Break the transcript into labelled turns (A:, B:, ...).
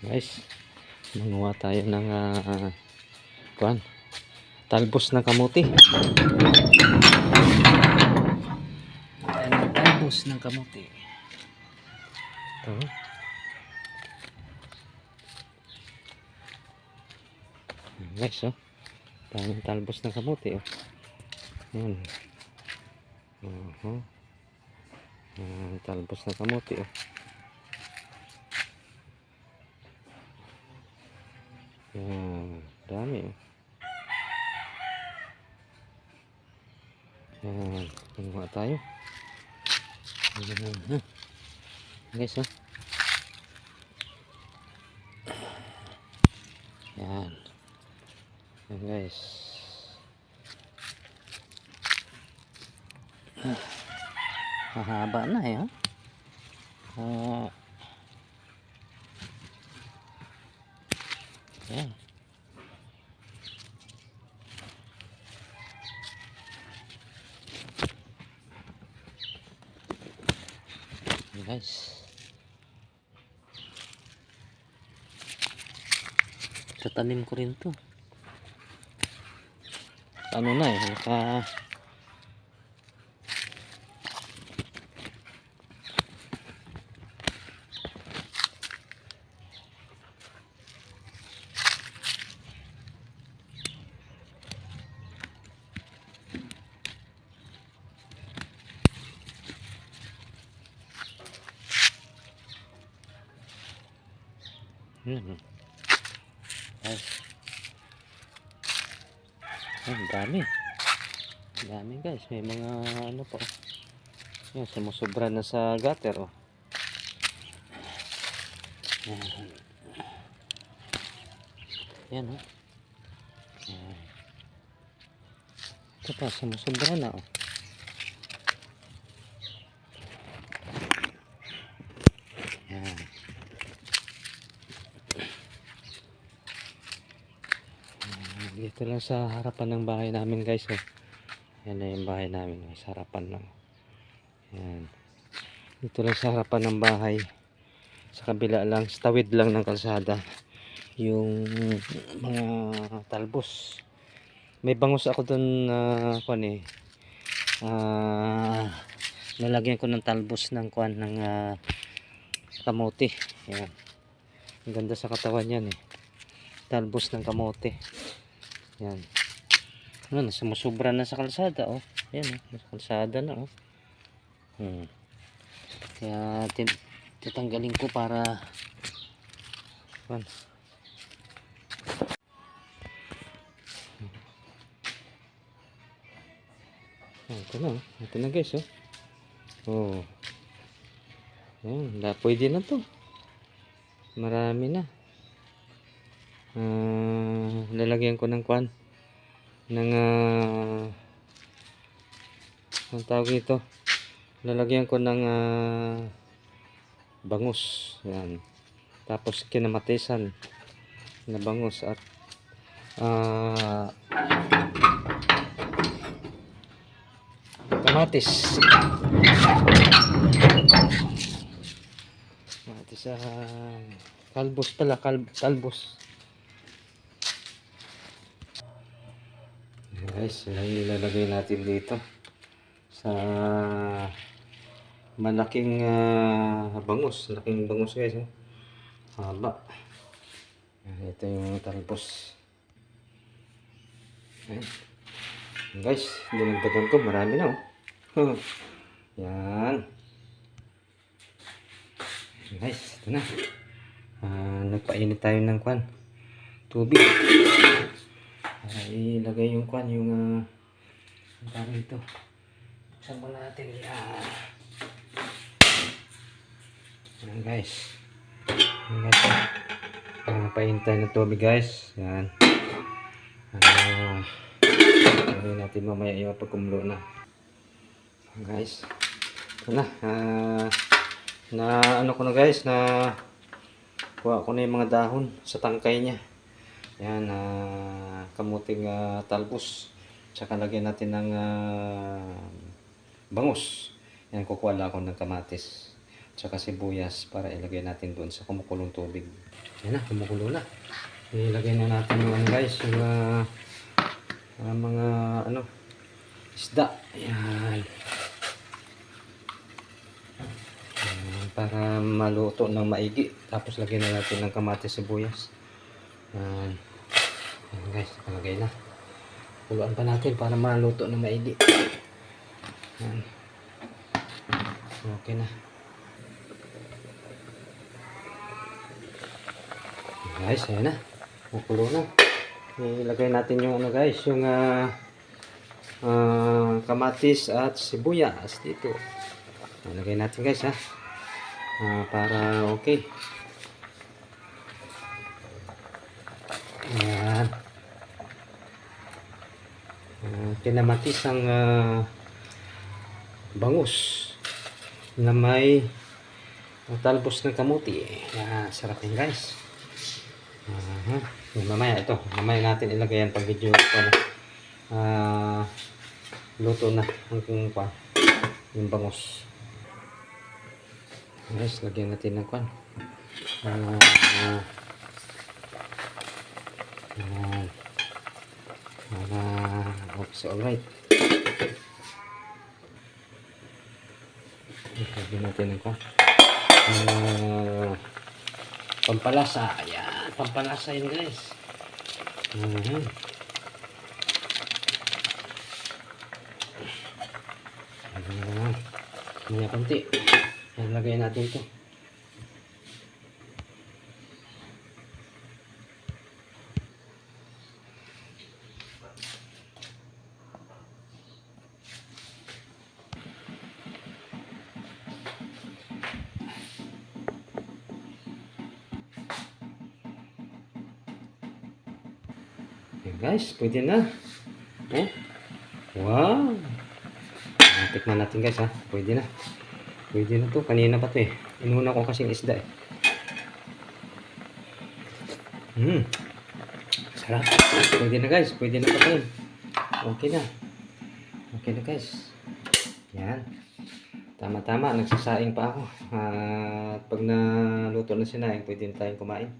A: Guys, manguha tayo ng uh, kuan. Talbos ng kamuti. Talbos ng kamuti. Ito. Guys, oh. Tayo ng talbos ng kamuti, oh. Yan. Uh-huh. Ayan, talbos ng kamuti, oh. Yan, dami. oh. Yan, kumuha tayo. Yan, ha. Guys, oh. Yan. Yan, guys. Mahaba na, eh, oh. Ah. Yan. Yan, guys. Tatanim ko rin to. Ano na eh, naka Yan. Ay. Ay, ang dami. Dami guys. May mga ano pa. Yan, sumusobra na sa gutter. Oh. Yan. Yan oh. Yan. Ito pa, sumusobra na oh. Yan. Dito lang sa harapan ng bahay namin guys. Oh. Yan na yung bahay namin. oh, Sa harapan lang. Yan. Dito lang sa harapan ng bahay. Sa kabila lang. Sa tawid lang ng kalsada. Yung mga talbos. May bangus ako dun na kwan eh. Ah, nalagyan ko ng talbos ng kwan ng ah, kamote. Yan. Ang ganda sa katawan yan eh. Talbos ng kamote. Yan. Ano, sumusubra na sa kalsada, oh. Yan, oh. Nasa kalsada na, oh. Hmm. Kaya, tin titanggalin ko para Yan. Ah, ito na, oh. Ito na, guys, oh. Oh. Yan, pwede na to. Marami na. Ah, lalagyan ko ng kwan. Ng ah ang tawag ito lalagyan ko ng ah, bangus. Yan. Tapos kinamatisan na bangus at ah kamatis. Kamatis ah kalbos pala kal kalbos guys yan yung ilalagay natin dito sa malaking ah, bangus. Malaking bangus guys oh. haba ito yung talbos. Yan. Yan, guys dinagdagan ko marami na oh. Yan guys ito na. Ah, nagpainit tayo ng kwan? Tubig para ilagay yung kwan yung uh, ang ito buksan mo natin yan yan guys. Yan guys. Uh, paintay ng tubig guys. Yan ano gawin natin mamaya yung pagkumulo na. Guys. Ito na ah, na ano ko na guys na kuha ko na yung mga dahon sa tangkay niya yan, ah, kamuting ah, talbos. Tsaka lagyan natin ng ah, bangus. Yan, kukuha lang ako ng kamatis. tsaka sibuyas para ilagay natin doon sa kumukulong tubig. Yan na, kumukulo na. Ilagay na natin yung ano guys, yung ah, ah, mga ano, isda. Ayan. Ayan, para maluto ng maigi. Tapos lagyan na natin ng kamatis sibuyas. Ayan. Ayan guys, nakalagay na. Kuluan pa natin para maluto ng maigi. Ayan. Okay na. Guys, ayan na. Makulo na. Ilagay natin yung ano guys, yung ah, ah, kamatis at sibuyas dito. Ilagay natin guys ha. Ah, para okay. Ayan. Uh, kinamatis ang ah, bangus na may talbos ng kamuti. Yan, sarap yan guys. Aha. Yung mamaya ito, mamaya natin ilagay yan pag video ko na. Ah, luto na ang kung pa yung bangus. Guys, lagyan natin ng kwan. Ah, ah, ah, ah, okay, alright. Lagyan natin ng kwan. Ah, pampalasa. Ayan, pampalasa yun guys. Ayan. Ayan. Maya konti. Ayan, lagay natin ito. Ayan guys, pwede na. Oh. Wow. Ah, Tikman natin guys ha. Pwede na. Pwede na to. Kanina pa to eh. Inuna ko kasing isda eh. Hmm. Sarap. Pwede na guys. Pwede na patayin. Okay na. Okay na guys. Yan. Tama-tama. Nagsasaing pa ako. At pag naluto na sinaing, pwede na tayong kumain.